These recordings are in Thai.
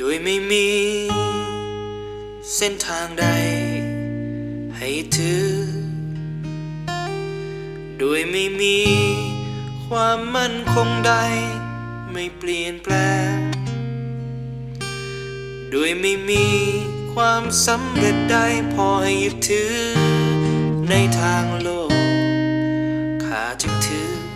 โดยไม่มี เส้นทางใด ให้ถือโดยไม่มี ความมั่นคงใด ไม่เปลี่ยนแปลง โดยไม่มีความสำเร็จใดพอให้ยึดถือ ในทางโลกข้าจึงถือ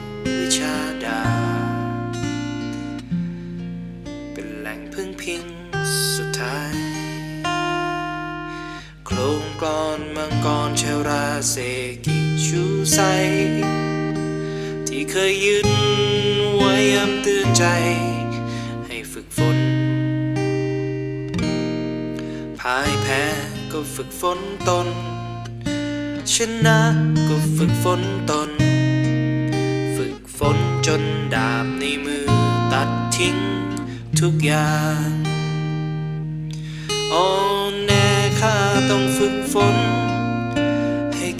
เซกิชูไซ ที่เคยยืนไว้ย้ำเตือนใจ ให้ฝึกฝนพ่ายแพ้ก็ฝึกฝนตน ชนะก็ฝึกฝนตน ฝึกฝนจนดาบในมือตัดทิ้งทุกอย่างอ่อนแน่ข้าต้องฝึกฝน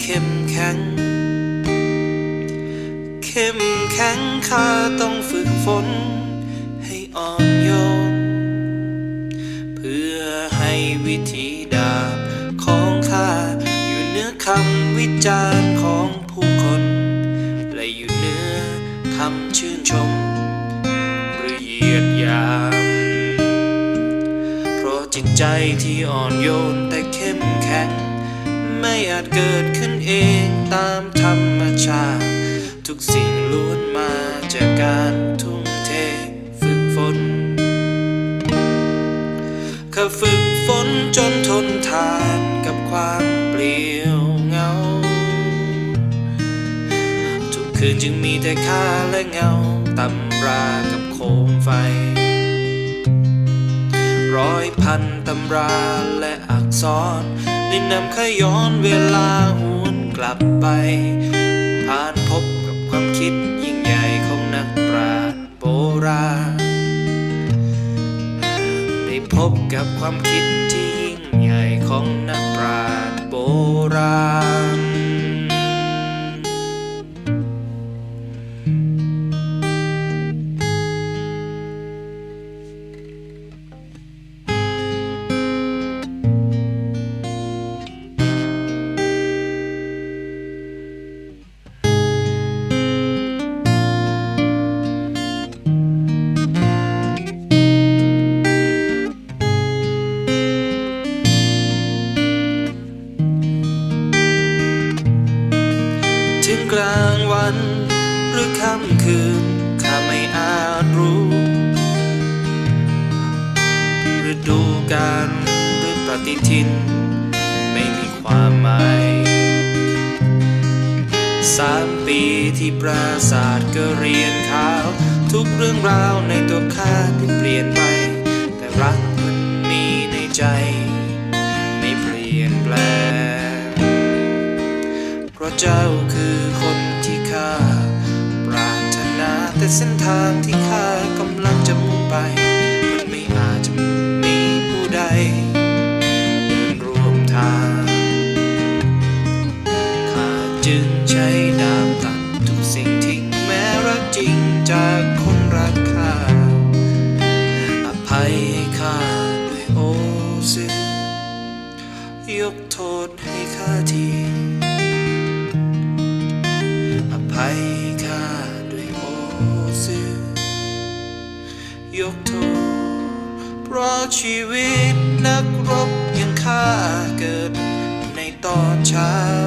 เข้มแข็ง เข้มแข็งข้าต้องฝึกฝน ให้อ่อนโยน เพื่อให้วิธีดาบของข้าอยู่เหนือคำวิจารณ์ของผู้คน และอยู่เหนือคำชื่นชมหรือเหยียดยาม เพราะจิตใจที่อ่อนโยนแต่เข้มแข็ง ไม่อาจเกิดขึ้นเองตามธรรมชาติ ทุกสิ่งล้วนมาจากการทุ่มเทฝึกฝนข้าฝึกฝนจนทนทานกับความเปลี่ยวเหงา ทุกคืนจึงมีแต่ข้าและเงาตำรากับโคมไฟ ร้อยพันตำราและอักษรได้นำขย้อนเวลาหวนกลับไป ผ่านพบกับความคิดยิ่งใหญ่ของนักปราชญ์โบราณได้พบกับความคิดที่ยิ่งใหญ่ของนักปราชญ์โบราณ กลางวัน หรือค่ำคืนข้าไม่อาจรู้ฤดูกาลหรือปฏิทิน ไม่มีความหมายสามปีที่ปราศาสตร์ก็เรียนข่าว ทุกเรื่องราวในตัวข้าที่เปลี่ยนไป แต่รักมันมีในใจ ไม่เปลี่ยนแปลงเพราะเจ้าคือา ปรารถนาแต่เส้นทางที่ข้ากำลังจะมุ่งไป ชีวิตนักรบยังค่าเกิดในตอนเช้า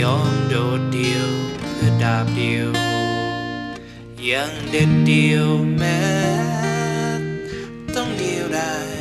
ยอมโดดเดียว เพื่อดาบเดียว ยังเด็ดเดียวแม้ต้องเดียวได้